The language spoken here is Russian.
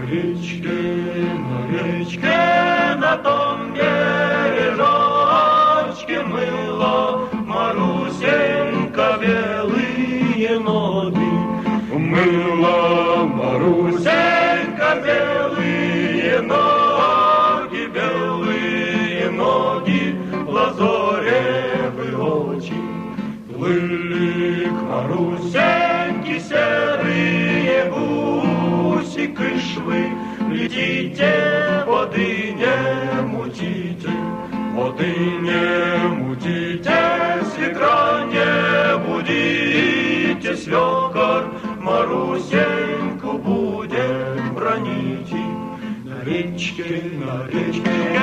речке, на речке, на том бережочке мыла Марусенька белые ноги. Мыла Марусенька белые ноги, белые ноги, лазоревы очи. Плыли к Марусеньке серые гуси, кышвы, Летите, воды не мутите, воды не мутите, свекра не будите, свекор Марусеньку будет бронить. На речке, на речке,